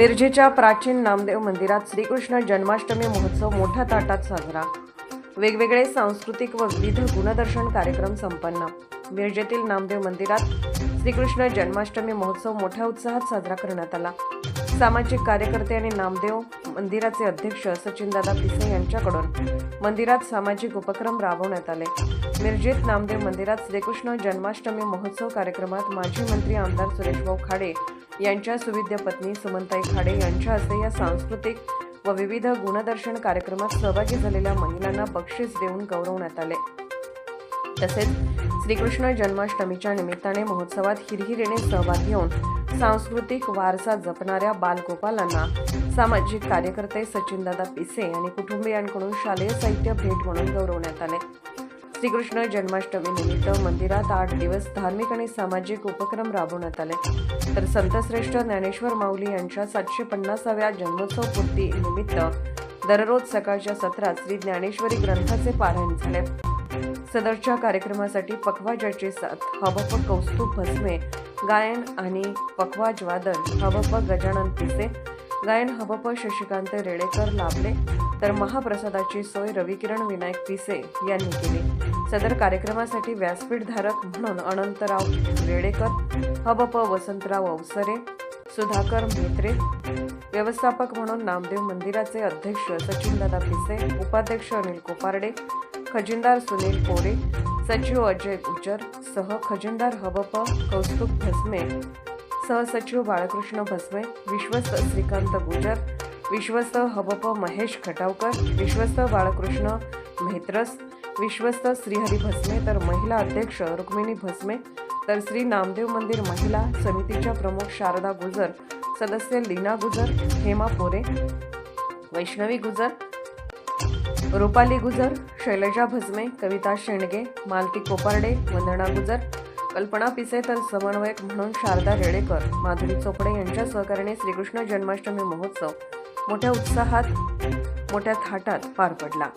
मिरजेच्या प्राचीन नामदेव मंदिरात श्रीकृष्ण जन्माष्टमी महोत्सव मोठ्या ताटात साजरा. वेगवेगळे सांस्कृतिक व विविध गुणदर्शन कार्यक्रम संपन्न. मिरजेतील नामदेव मंदिरात श्रीकृष्ण जन्माष्टमी महोत्सव मोठ्या उत्साहात साजरा करण्यात आला. सामाजिक कार्यकर्ते आणि नामदेव मंदिराचे अध्यक्ष सचिनदादा पिसे यांच्याकडून मंदिरात सामाजिक उपक्रम राबवण्यात आले. मिरजेत नामदेव मंदिरात श्रीकृष्ण जन्माष्टमी महोत्सव कार्यक्रमात माजी मंत्री आमदार सुरेशभाऊ खाडे यांच्या सुविद्य पत्नी सुमनताई खाडे यांच्या हस्ते या सांस्कृतिक व विविध गुणदर्शन कार्यक्रमात सहभागी झालेल्या महिलांना बक्षीस देऊन गौरवण्यात आले. तसेच श्रीकृष्ण जन्माष्टमीच्या निमित्ताने महोत्सवात हिरहिरीने सहभाग घेऊन सांस्कृतिक वारसा जपणाऱ्या बालगोपालांना सामाजिक कार्यकर्ते सचिनदादा पिसे आणि कुटुंबियांकडून शालेय साहित्य भेट म्हणून गौरवण्यात आले. श्रीकृष्ण जन्माष्टमी निमित्त मंदिरात आठ दिवस धार्मिक आणि सामाजिक उपक्रम राबवण्यात आले. तर संतश्रेष्ठ ज्ञानेश्वर माऊली यांच्या सातशे पन्नासाव्या जन्मोत्सव पूर्ती निमित्त दररोज सकाळच्या सत्रात श्री ज्ञानेश्वरी ग्रंथाचे पारायण झाले. सदरच्या कार्यक्रमासाठी पखवाजाचे साथ हबप कौस्तुभ भस्मे गायन आणि पखवाज वादन हबप गजानन पिसे गायन हबप शशिकांत रेडेकर लाभले तर महाप्रसादाची सोय रविकिरण विनायक पिसे यांनी केली. सदर कार्यक्रमासाठी व्यासपीठधारक म्हणून अनंतराव रेडेकर हबप वसंतराव अवसरे सुधाकर म्हेत्रे व्यवस्थापक म्हणून नामदेव मंदिराचे अध्यक्ष सचिनदादा पिसे उपाध्यक्ष अनिल कोपारडे खजिनदार सुनील कोरे सचिव अजय गुजर सह खजिनदार हबप कौस्तुभ भस्मे सहसचिव बाळकृष्ण भस्मे विश्वस्त श्रीकांत गुजर विश्वस्त हबप महेश खटावकर विश्वस्त बाळकृष्ण म्हेत्रस विश्वस्त श्रीहरी भस्मे तर महिला अध्यक्ष रुक्मिणी भस्मे तर श्री नामदेव मंदिर महिला समितीच्या प्रमुख शारदा गुजर सदस्य लीना गुजर हेमा पोरे वैष्णवी गुजर रुपाली गुजर शैलजा भजमे कविता शेंडगे मालती कोपारडे वंदना गुजर कल्पना पिसे तर समन्वयक म्हणून शारदा रेडेकर माधुरी चोपडे यांच्या सहकार्याने श्रीकृष्ण जन्माष्टमी महोत्सव मोठ्या उत्साहात मोठ्या थाटात पार पडला.